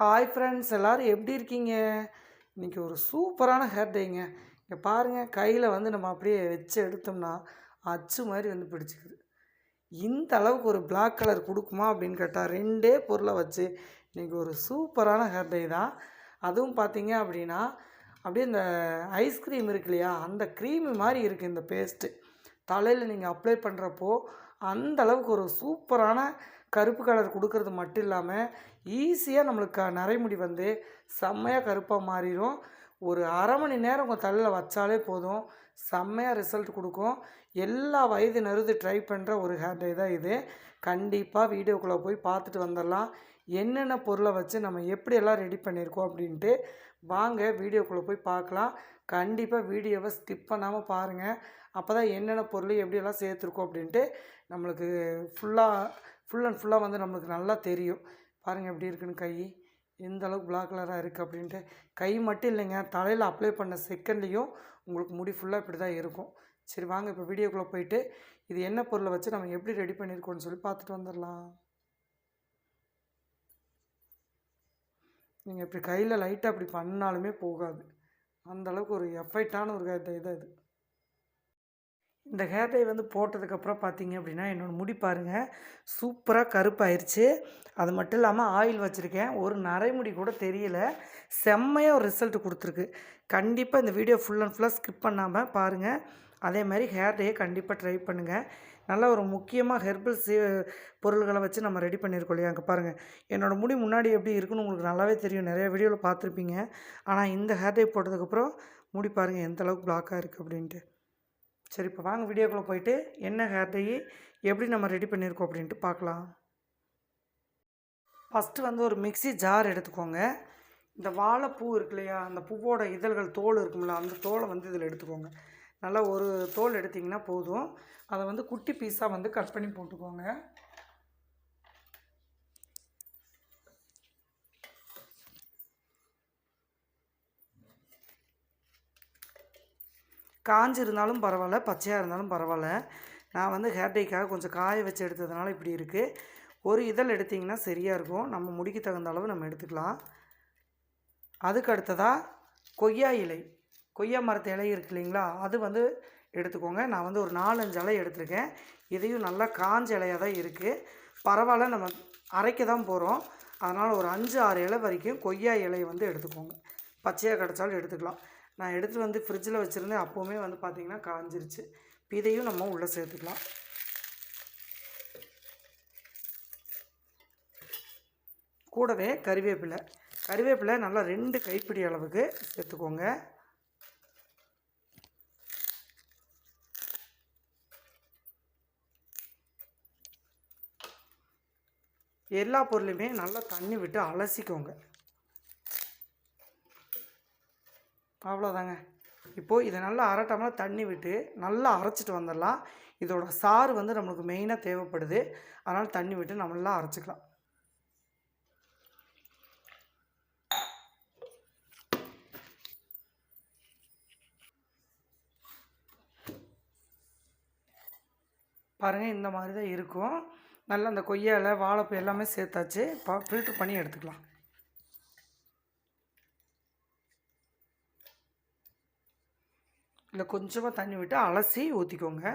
Hi friends எல்லோரும் எப்படி இருக்கீங்க? இன்றைக்கி ஒரு சூப்பரான ஹேர் டேங்க இங்கே பாருங்கள் கையில் வந்து நம்ம அப்படியே வச்சு எடுத்தோம்னா அச்சு மாதிரி வந்து பிடிச்சிக்குது. இந்த அளவுக்கு ஒரு பிளாக் கலர் கொடுக்குமா அப்படின்னு கேட்டால் ரெண்டே பொருளை வச்சு இன்றைக்கி ஒரு சூப்பரான ஹேர் டே தான். அதுவும் பார்த்தீங்க அப்படின்னா அப்படியே இந்த ஐஸ்கிரீம் இருக்கு இல்லையா அந்த க்ரீம் மாதிரி இருக்குது இந்த பேஸ்ட்டு தலையில் நீங்கள் அப்ளை பண்ணுறப்போ அந்த அளவுக்கு ஒரு சூப்பரான கருப்பு கலர் கொடுக்கறது மட்டும் இல்லாமல் ஈஸியாக நம்மளுக்கு நரைமுடி வந்து செம்மையாக கருப்பாக மாறிடும் ஒரு அரை மணி நேரம் உங்கள் தலையில் வச்சாலே போதும். செம்மையாக ரிசல்ட் கொடுக்கும். எல்லா வயதினரும் ட்ரை பண்ணுற ஒரு ஹேர் டே தான் இது. கண்டிப்பாக வீடியோக்குள்ளே போய் பார்த்துட்டு வந்துடலாம். என்னென்ன பொருளை வச்சு நம்ம எப்படியெல்லாம் ரெடி பண்ணியிருக்கோம் அப்படின்ட்டு வாங்க வீடியோக்குள்ளே போய் பார்க்கலாம். கண்டிப்பாக வீடியோவை ஸ்கிப் பண்ணாமல் பாருங்கள் அப்போ தான் என்னென்ன பொருள் எப்படியெல்லாம் சேர்த்துருக்கோம் அப்படின்ட்டு நம்மளுக்கு ஃபுல்லாக ஃபுல் அண்ட் ஃபுல்லாக வந்து நம்மளுக்கு நல்லா தெரியும். பாருங்கள் எப்படி இருக்குன்னு கை. எந்த அளவுக்கு பிளாக் கலராக இருக்குது அப்படின்ட்டு. கை மட்டும் இல்லைங்க. தலையில் அப்ளை பண்ண செகண்ட்லேயும் உங்களுக்கு முடி ஃபுல்லாக இப்படி தான் இருக்கும். சரி வாங்க இப்போ வீடியோக்குள்ளே போயிட்டு இது என்ன பொருளை வச்சு நம்ம எப்படி ரெடி பண்ணியிருக்கோம்னு சொல்லி பார்த்துட்டு வந்துடலாம். நீங்கள் இப்படி கையில் லைட்டாக அப்படி பண்ணாலுமே போகாது. அந்தளவுக்கு ஒரு எஃபெக்டான ஒரு இது இது இது இந்த ஹேர் டை வந்து போட்டதுக்கப்புறம் பார்த்தீங்க அப்படின்னா என்னோடய முடி பாருங்கள் சூப்பராக கருப்பாயிருச்சு. அது மட்டும் இல்லாமல் ஆயில் வச்சுருக்கேன். ஒரு நரைமுடி கூட தெரியல. செம்மையாக ஒரு ரிசல்ட் கொடுத்துருக்கு. கண்டிப்பாக இந்த வீடியோ ஃபுல் அண்ட் ஃபுல்லாக ஸ்கிப் பண்ணாமல் பாருங்கள் அதே மாதிரி ஹேர் டேயை கண்டிப்பாக ட்ரை பண்ணுங்கள் நல்ல ஒரு முக்கியமாக ஹெர்பல் சீ பொருள்களை வச்சு நம்ம ரெடி பண்ணியிருக்கோம் இல்லையா? அங்கே பாருங்கள் என்னோடய முடி முன்னாடி எப்படி இருக்குன்னு உங்களுக்கு நல்லாவே தெரியும். நிறைய வீடியோவில் பார்த்துருப்பீங்க. ஆனால் இந்த ஹேர் டை போட்டதுக்கப்புறம் முடி பாருங்கள் எந்த அளவுக்கு பிளாக்காக இருக்குது அப்படின்ட்டு. சரி இப்போ வாங்க வீடியோக்குள்ளே போயிட்டு என்ன ஹேர் டை எப்படி நம்ம ரெடி பண்ணியிருக்கோம் அப்படின்ட்டு பார்க்கலாம். ஃபஸ்ட்டு வந்து ஒரு மிக்ஸி ஜார் எடுத்துக்கோங்க. இந்த வாழைப்பூ இருக்கு இல்லையா? அந்த பூவோட இதழ்கள் தோல் இருக்கும்ல அந்த தோலை வந்து இதில் எடுத்துக்கோங்க. நல்லா ஒரு தோல் எடுத்திங்கன்னா போதும். அதை வந்து குட்டி பீஸாக வந்து கட் பண்ணி போட்டுக்கோங்க. காஞ்சி இருந்தாலும் பரவாயில்ல பச்சையாக இருந்தாலும் பரவாயில்ல. நான் வந்து ஹேர்டேக்காக கொஞ்சம் காய வச்சு எடுத்ததுனால இப்படி இருக்குது ஒரு இதழ் எடுத்திங்கன்னா சரியாக இருக்கும். நம்ம முடிக்கு தகுந்த அளவு நம்ம எடுத்துக்கலாம். அதுக்கு அடுத்ததாக கொய்யா இலை. கொய்யா மரத்து இலை இருக்கு இல்லைங்களா? அது வந்து எடுத்துக்கோங்க. நான் வந்து ஒரு நாலஞ்சு இலை எடுத்திருக்கேன். இதையும் நல்லா காஞ்ச இலையாக தான் இருக்குது பரவாயில்ல நம்ம அரைக்க தான் போகிறோம் அதனால் ஒரு அஞ்சு ஆறு இலை வரைக்கும் கொய்யா இலையை வந்து எடுத்துக்கோங்க. பச்சையாக கிடச்சாலும் எடுத்துக்கலாம். நான் எடுத்துகிட்டு வந்து ஃப்ரிட்ஜில் வச்சுருந்தேன். அப்போவுமே வந்து பார்த்திங்கன்னா காஞ்சிருச்சு. இதையும் நம்ம உள்ளே சேர்த்துக்கலாம். கூடவே கறிவேப்பிலை. கறிவேப்பிலை நல்லா ரெண்டு கைப்பிடி அளவுக்கு சேர்த்துக்கோங்க. எல்லா பொருளையுமே நல்லா தண்ணி விட்டு அலசிக்கோங்க. அவ்வளோதாங்க. இப்போது இதை நல்லா அரை டம்ளர் தண்ணி விட்டு நல்லா அரைச்சிட்டு வந்துடலாம். இதோட சாறு வந்து நம்மளுக்கு மெயினாக தேவைப்படுது. அதனால் தண்ணி விட்டு நம்ம அரைச்சிக்கலாம். பாருங்கள் இந்த மாதிரி தான் இருக்கும். நல்லா அந்த கொய்யா இலை வாழைப்பூ எல்லாமே சேர்த்தாச்சு. இப்போ ஃபில்ட்ரு பண்ணி எடுத்துக்கலாம். இல்லை கொஞ்சமாக தண்ணி விட்டு அலசி ஊற்றிக்கோங்க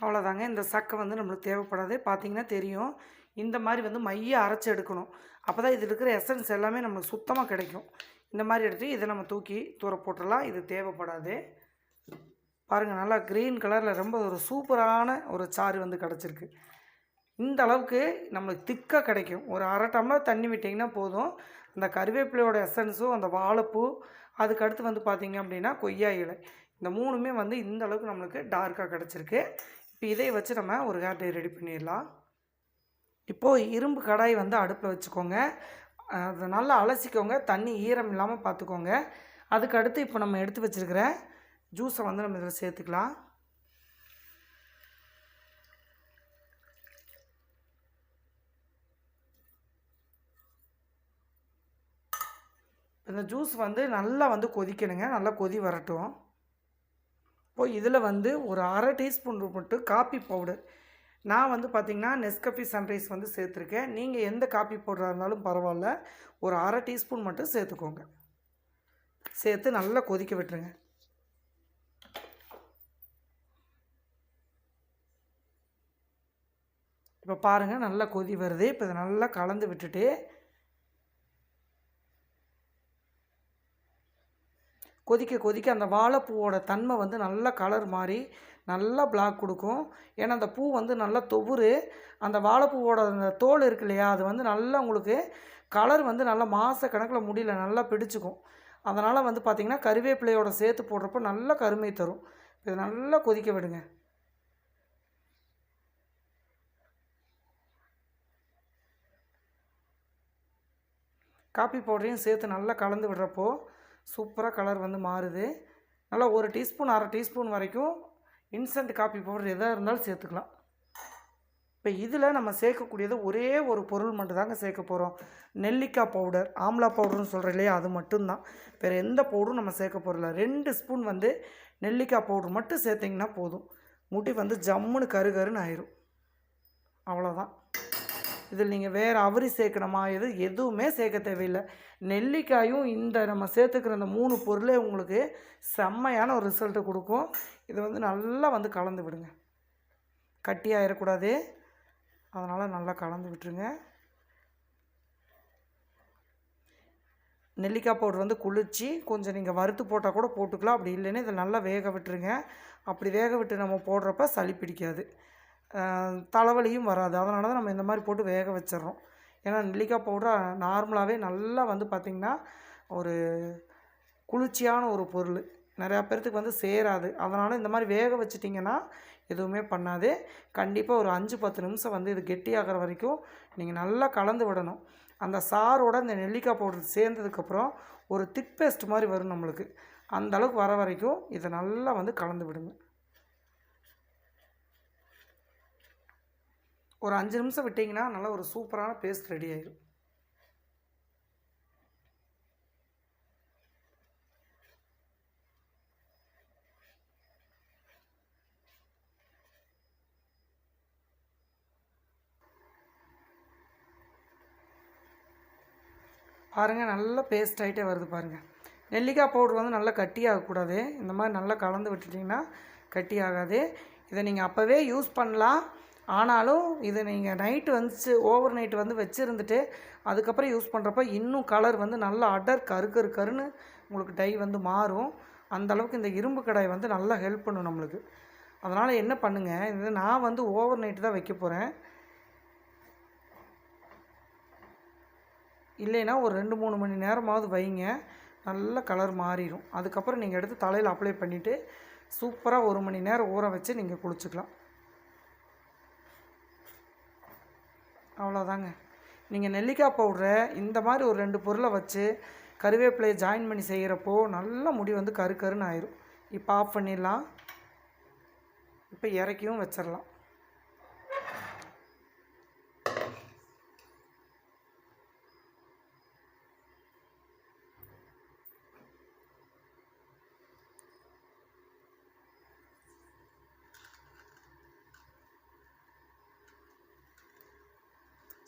அவ்வளோதாங்க. இந்த சக்கை வந்து நம்மளுக்கு தேவைப்படாது பார்த்தீங்கன்னா தெரியும். இந்த மாதிரி வந்து மைய அரைச்சி எடுக்கணும். அப்போ தான் இதில் இருக்கிற எசன்ஸ் எல்லாமே நம்மளுக்கு சுத்தமாக கிடைக்கும். இந்த மாதிரி எடுத்து இதை நம்ம தூக்கி தூர போட்டுடலாம். இது தேவைப்படாது. பாருங்கள் நல்லா க்ரீன் கலரில் ரொம்ப ஒரு சூப்பரான ஒரு சாறு வந்து கிடச்சிருக்கு. இந்த அளவுக்கு நம்மளுக்கு திக்காக கிடைக்கும். ஒரு அரை டம்ளர் தண்ணி விட்டிங்கன்னா போதும். அந்த கருவேப்பிலையோட எசன்ஸும் அந்த வாழைப்பூ அதுக்கடுத்து வந்து பார்த்திங்க அப்படின்னா கொய்யா இலை. இந்த மூணுமே வந்து இந்த அளவுக்கு நம்மளுக்கு டார்க்காக கிடச்சிருக்கு. இப்போ இதை வச்சு நம்ம ஒரு ஹேர் டை ரெடி பண்ணிடலாம். இப்போது இரும்பு கடாய் வந்து அடுப்பில் வச்சுக்கோங்க. அதை நல்லா அலசிக்கோங்க. தண்ணி ஈரம் இல்லாமல் பார்த்துக்கோங்க. அதுக்கு அடுத்து இப்போ நம்ம எடுத்து வச்சுருக்கிற ஜூஸை வந்து நம்ம இதில் சேர்த்துக்கலாம். இந்த ஜூஸ் வந்து நல்லா வந்து கொதிக்கணுங்க. நல்லா கொதி வரட்டும். இப்போ இதில் வந்து ஒரு அரை டீஸ்பூன் மட்டும் காப்பி பவுடர். நான் வந்து பார்த்திங்கன்னா நெஸ்கஃபி சன்ரைஸ் வந்து சேர்த்துருக்கேன். நீங்கள் எந்த காப்பி பவுடராக இருந்தாலும் பரவாயில்ல. ஒரு அரை டீஸ்பூன் மட்டும் சேர்த்துக்கோங்க. சேர்த்து நல்லா கொதிக்க விட்டுருங்க. இப்போ பாருங்கள் நல்லா கொதி வருது. இப்போ இதை நல்லா கலந்து விட்டுட்டு கொதிக்க கொதிக்க அந்த வாழைப்பூவோட தன்மை வந்து நல்லா கலர் மாறி நல்லா பிளாக் கொடுக்கும். ஏன்னா அந்த பூ வந்து நல்லா தொவுறு. அந்த வாழைப்பூவோட அந்த தோல் இருக்கு இல்லையா அது வந்து நல்லா உங்களுக்கு கலர் வந்து நல்லா மாத கணக்கில் முடியல நல்லா பிடிச்சிக்கும். அதனால் வந்து பார்த்திங்கன்னா கருவேப்பிலையோட சேர்த்து போடுறப்போ நல்லா கருமை தரும். இது நல்லா கொதிக்க விடுங்க. காப்பி பவுடரையும் சேர்த்து நல்லா கலந்து விடுறப்போ சூப்பராக கலர் வந்து மாறுது. நல்லா ஒரு டீஸ்பூன் அரை டீஸ்பூன் வரைக்கும் இன்ஸ்டன்ட் காப்பி பவுடர் எதாக இருந்தாலும் சேர்த்துக்கலாம். இப்போ இதில் நம்ம சேர்க்கக்கூடியது ஒரே ஒரு பொருள் மட்டும்தாங்க சேர்க்க போகிறோம் நெல்லிக்காய் பவுடர் ஆம்லா பவுடர்னு சொல்கிற இல்லையா அது மட்டும்தான். வேறு எந்த பவுடரும் நம்ம சேர்க்க போகிறல ரெண்டு ஸ்பூன் வந்து நெல்லிக்காய் பவுடர் மட்டும் சேர்த்திங்கன்னா போதும். முடி வந்து ஜம்முன்னு கரு கருன்னு ஆயிரும். அவ்வளோதான் இதில் நீங்கள் வேறு அவரி சேர்க்கணுமா? எது எதுவுமே சேர்க்க தேவையில்லை. நெல்லிக்காயும் இந்த நம்ம சேர்த்துக்கிற இந்த மூணு பொருளே உங்களுக்கு செம்மையான ஒரு ரிசல்ட்டு கொடுக்கும். இதை வந்து நல்லா வந்து கலந்து விடுங்க. கட்டியாயிடக்கூடாது அதனால் நல்லா கலந்து விட்டுருங்க. நெல்லிக்காய் பவுடர் வந்து குளிர்ச்சி. கொஞ்சம் நீங்கள் வறுத்து போட்டால் கூட போட்டுக்கலாம். அப்படி இல்லைன்னா இதை நல்லா வேக விட்டுருங்க. அப்படி வேக விட்டு நம்ம போடுறப்ப சளி பிடிக்காது. தலைவலியும் வராது. அதனால தான் நம்ம இந்த மாதிரி போட்டு வேக வச்சிடுறோம். ஏன்னா நெல்லிக்காய் பவுட்ரு நார்மலாகவே நல்லா வந்து பார்த்திங்கன்னா ஒரு குளிர்ச்சியான ஒரு பொருள். நிறையா பேர்த்துக்கு வந்து சேராது. அதனால் இந்த மாதிரி வேக வச்சிட்டிங்கன்னா எதுவுமே பண்ணாது. கண்டிப்பாக ஒரு அஞ்சு பத்து நிமிஷம் வந்து இது கெட்டியாகிற வரைக்கும் நீங்கள் நல்லா கலந்து விடணும். அந்த சாரோட இந்த நெல்லிக்காய் பவுடர் சேர்ந்ததுக்கப்புறம் ஒரு திக் பேஸ்ட் மாதிரி வரும் நம்மளுக்கு. அந்த அளவுக்கு வர வரைக்கும் இதை நல்லா வந்து கலந்து விடுங்க. ஒரு அஞ்சு நிமிஷம் விட்டிங்கன்னா நல்லா ஒரு சூப்பரான பேஸ்ட் ரெடி ஆயிடும் பாருங்கள் நல்லா பேஸ்ட் ஆகிட்டே வருது பாருங்கள் நெல்லிக்காய் பவுடர் வந்து நல்லா கட்டி ஆகக்கூடாது. இந்த மாதிரி நல்லா கலந்து விட்டுட்டிங்கன்னா கட்டி ஆகாது. இதை நீங்கள் அப்போவே யூஸ் பண்ணலாம். ஆனாலும் இதை நீங்கள் நைட்டு வந்துச்சு ஓவர் நைட் வந்து வச்சுருந்துட்டு அதுக்கப்புறம் யூஸ் பண்ணுறப்ப இன்னும் கலர் வந்து நல்லா அடர் கரு கரு கருன்னு உங்களுக்கு டை வந்து மாறும். அந்தளவுக்கு இந்த இரும்பு கடாய் வந்து நல்லா ஹெல்ப் பண்ணும் நம்மளுக்கு. அதனால் என்ன பண்ணுங்கள் இது நான் வந்து ஓவர் நைட்டு தான் வைக்க போகிறேன் இல்லைன்னா ஒரு ரெண்டு மூணு மணி நேரமாவது வைங்க நல்ல கலர் மாறிடும் அதுக்கப்புறம் நீங்கள் எடுத்து தலையில் அப்ளை பண்ணிவிட்டு சூப்பராக ஒரு மணி நேரம் ஊற வச்சு நீங்கள் குளிச்சுக்கலாம். அவ்வளோதாங்க நீங்கள் நெல்லிக்காய் பவுடரை இந்த மாதிரி ஒரு ரெண்டு பொருளை வச்சு கருவேப்பிலையை ஜாயின் பண்ணி செய்கிறப்போ நல்ல முடி வந்து கரு கருன்னு ஆயிரும். இப்போ ஆஃப் பண்ணிடலாம். இப்போ இறக்கியும் வச்சிடலாம்.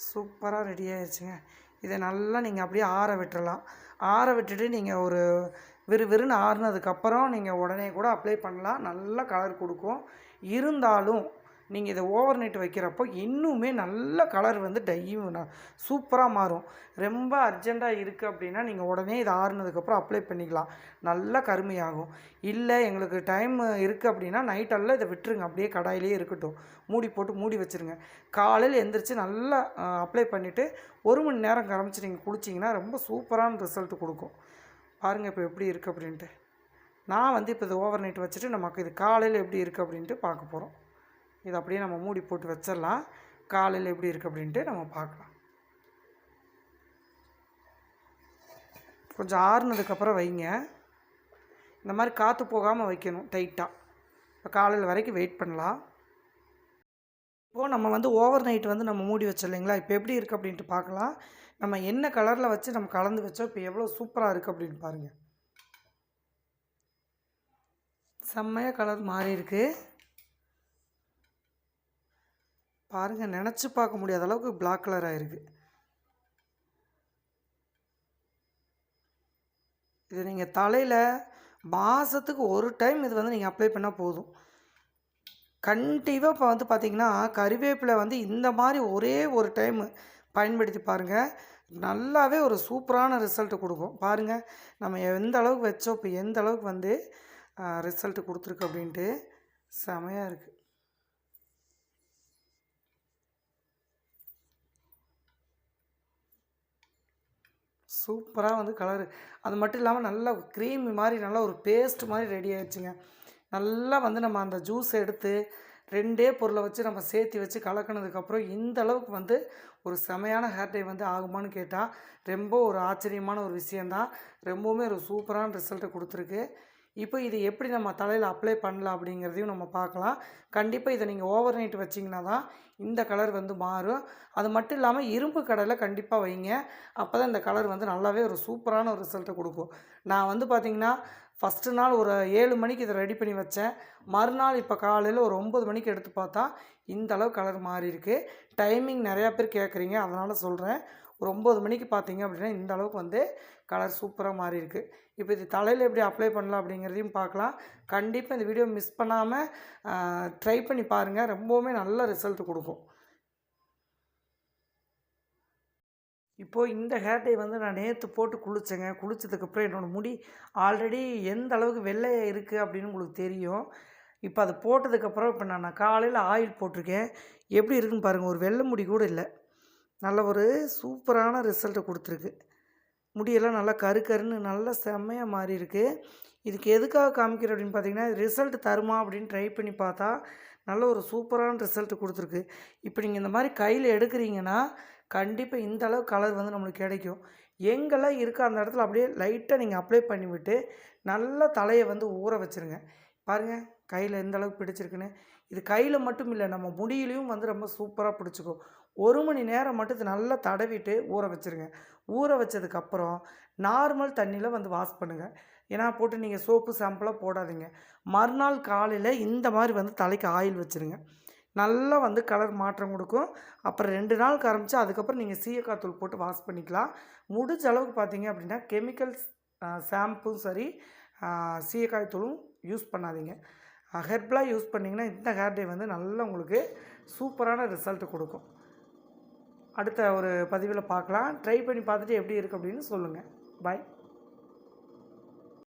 சூப்பராக ரெடி ஆயிடுச்சுங்க இதை நல்லா நீங்கள் அப்படியே ஆற விட்டுறலாம். ஆற விட்டுட்டு நீங்கள் ஒரு விறு விறுன்னு ஆறுனதுக்கப்புறம் நீங்கள் உடனே கூட அப்ளை பண்ணலாம். நல்லா கலர் கொடுக்கும். இருந்தாலும் நீங்கள் இதை ஓவர் நைட் வைக்கிறப்போ இன்னுமே நல்ல கலர் வந்து டையும் சூப்பராக மாறும். ரொம்ப அர்ஜெண்ட்டாக இருக்குது அப்படின்னா நீங்கள் உடனே இதை ஆறுனதுக்கப்புறம் அப்ளை பண்ணிக்கலாம். நல்லா கருமையாகும். இல்லை எங்களுக்கு டைம் இருக்குது அப்படின்னா நைட்டெல்லாம் இதை விட்டுருங்க. அப்படியே கடாயிலே இருக்கட்டும். மூடி போட்டு மூடி வச்சுருங்க. காலையில் எந்திரிச்சு நல்லா அப்ளை பண்ணிவிட்டு ஒரு மணி நேரம் கரமிச்சு நீங்கள் குளிச்சிங்கன்னா ரொம்ப சூப்பரான ரிசல்ட் கொடுக்கும். பாருங்கள் இப்போ எப்படி இருக்குது அப்படின்ட்டு. நான் வந்து இப்போ இது ஓவர் நைட் வச்சுட்டு நமக்கு இது காலையில் எப்படி இருக்குது அப்படின்ட்டு பார்க்க போகிறோம் இதை அப்படியே நம்ம மூடி போட்டு வச்சிடலாம். காலையில் எப்படி இருக்குது அப்படின்ட்டு நம்ம பார்க்கலாம். கொஞ்சம் ஆறுனதுக்கப்புறம் வைங்க. இந்த மாதிரி காற்று போகாமல் வைக்கணும் டைட்டாக இப்போ காலையில் வரைக்கும் வெயிட் பண்ணலாம். இப்போது நம்ம வந்து ஓவர் நைட் வந்து நம்ம மூடி வச்சோம் இல்லைங்களா? இப்போ எப்படி இருக்குது அப்படின்ட்டு பார்க்கலாம். நம்ம என்ன கலரில் வச்சு நம்ம கலந்து வச்சோம் இப்போ எவ்வளோ சூப்பராக இருக்குது அப்படின்னு பாருங்கள் செம்மையாக கலர் மாறி இருக்குது பாருங்கள் நினச்சி பார்க்க முடியாத அளவுக்கு பிளாக் கலர் ஆகிருக்கு இது நீங்கள் தலையில் மாதத்துக்கு ஒரு டைம் இது வந்து நீங்கள் அப்ளை பண்ணால் போதும். கண்டிப்பாக இப்போ வந்து பார்த்திங்கன்னா கறிவேப்பிலை வந்து இந்த மாதிரி ஒரே ஒரு டைம் பயன்படுத்தி பாருங்கள் நல்லாவே ஒரு சூப்பரான ரிசல்ட்டு கொடுக்கும். பாருங்கள் நம்ம எந்த அளவுக்கு வச்சோம் இப்போ எந்த அளவுக்கு வந்து ரிசல்ட்டு கொடுத்துருக்கு அப்படின்ட்டு செமையாக இருக்குது சூப்பராக வந்து கலரு. அது மட்டும் இல்லாமல் நல்லா க்ரீம் மாதிரி நல்லா ஒரு பேஸ்ட் மாதிரி ரெடி ஆயிடுச்சுங்க. நல்லா வந்து நம்ம அந்த ஜூஸ் எடுத்து ரெண்டே பொருளை வச்சு நம்ம சேர்த்து வச்சு கலக்கினதுக்கப்புறம் இந்த அளவுக்கு வந்து ஒரு செமையான ஹேர் டை வந்து ஆகுமான்னு கேட்டால் ரொம்ப ஒரு ஆச்சரியமான ஒரு விஷயந்தான் ரொம்பவுமே ஒரு சூப்பரான ரிசல்ட்டை கொடுத்துருக்கு. இப்போ இது எப்படி நம்ம தலையில் அப்ளை பண்ணலாம் அப்படிங்கிறதையும் நம்ம பார்க்கலாம். கண்டிப்பாக இதை நீங்கள் ஓவர் நைட் வச்சிங்கன்னா தான் இந்த கலர் வந்து மாறும். அது மட்டும் இல்லாமல் இரும்பு கடையில் கண்டிப்பாக வைங்க. அப்போ தான் இந்த கலர் வந்து நல்லாவே ஒரு சூப்பரான ஒரு ரிசல்ட்டை கொடுக்கும். நான் வந்து பார்த்திங்கன்னா ஃபஸ்ட்டு நாள் ஒரு ஏழு மணிக்கு இதை ரெடி பண்ணி வச்சேன். மறுநாள் இப்போ காலையில் ஒரு ஒம்பது மணிக்கு எடுத்து பார்த்தா இந்த அளவு கலர் மாறியிருக்கு. டைமிங் நிறையா பேர் கேட்குறீங்க அதனால் சொல்கிறேன் ஒரு ஒம்பது மணிக்கு பார்த்தீங்க அப்படின்னா இந்த அளவுக்கு வந்து கலர் சூப்பராக மாறி இருக்குது இப்போ இது தலையில் எப்படி அப்ளை பண்ணலாம் அப்படிங்கிறதையும் பார்க்கலாம். கண்டிப்பாக இந்த வீடியோ மிஸ் பண்ணாமல் ட்ரை பண்ணி பாருங்கள் ரொம்பவுமே நல்ல ரிசல்ட் கொடுக்கும். இப்போது இந்த ஹேர் டை வந்து நான் நேற்று போட்டு குளித்தேங்க குளித்ததுக்கப்புறம் என்னோடய முடி ஆல்ரெடி எந்த அளவுக்கு வெள்ளையாக இருக்குது அப்படின்னு உங்களுக்கு தெரியும். இப்போ அது போட்டதுக்கப்புறம் இப்போ நான் நான் காலையில் ஆயில் போட்டிருக்கேன். எப்படி இருக்குன்னு பாருங்கள் ஒரு வெள்ளை முடி கூட இல்லை. நல்ல ஒரு சூப்பரான ரிசல்ட்டை கொடுத்துருக்கு. முடியெல்லாம் நல்லா கரு கருன்னு நல்லா செம்மையாக மாறி இருக்கு இதுக்கு எதுக்காக காமிக்கிறேன் அப்படின்னு பார்த்தீங்கன்னா ரிசல்ட் தருமா அப்படின்னு ட்ரை பண்ணி பார்த்தா நல்ல ஒரு சூப்பரான ரிசல்ட் கொடுத்துருக்கு. இப்போ நீங்கள் இந்த மாதிரி கையில் எடுக்கிறீங்கன்னா கண்டிப்பாக இந்த அளவு கலர் வந்து நம்மளுக்கு கிடைக்கும். எங்கெல்லாம் இருக்கோ அந்த இடத்துல அப்படியே லைட்டாக நீங்கள் அப்ளை பண்ணிவிட்டு நல்லா தலையை வந்து ஊற வச்சுருங்க. பாருங்கள் கையில் எந்த அளவுக்கு பிடிச்சிருக்குன்னு. இது கையில் மட்டும் இல்லை நம்ம முடியிலையும் வந்து ரொம்ப சூப்பராக பிடிச்சிக்கும். ஒரு மணி நேரம் மட்டும் இது நல்லா தடவிட்டு ஊற வச்சுருங்க. ஊற வச்சதுக்கப்புறம் நார்மல் தண்ணியில் வந்து வாஷ் பண்ணுங்கள் ஏன்னா போட்டு நீங்கள் சோப்பு சாம்பிளாக போடாதீங்க. மறுநாள் காலையில் இந்த மாதிரி வந்து தலைக்கு ஆயில் வச்சுருங்க. நல்லா வந்து கலர் மாற்றம் கொடுக்கும். அப்புறம் ரெண்டு நாள் ஆரம்பித்து அதுக்கப்புறம் நீங்கள் சீயக்காய் தூள் போட்டு வாஷ் பண்ணிக்கலாம். முடிஞ்ச அளவுக்கு பார்த்தீங்க அப்படின்னா கெமிக்கல்ஸ் ஷாம்பும் சரி சீயக்காய் தூளும் யூஸ் பண்ணாதீங்க. ஹெர்பலாக யூஸ் பண்ணிங்கன்னா இந்த ஹேர் டே வந்து நல்லா உங்களுக்கு சூப்பரான ரிசல்ட் கொடுக்கும். அடுத்த ஒரு பதிவில் பார்க்கலாம். ட்ரை பண்ணி பார்த்துட்டு எப்படி இருக்குது அப்படின்னு சொல்லுங்கள் பாய்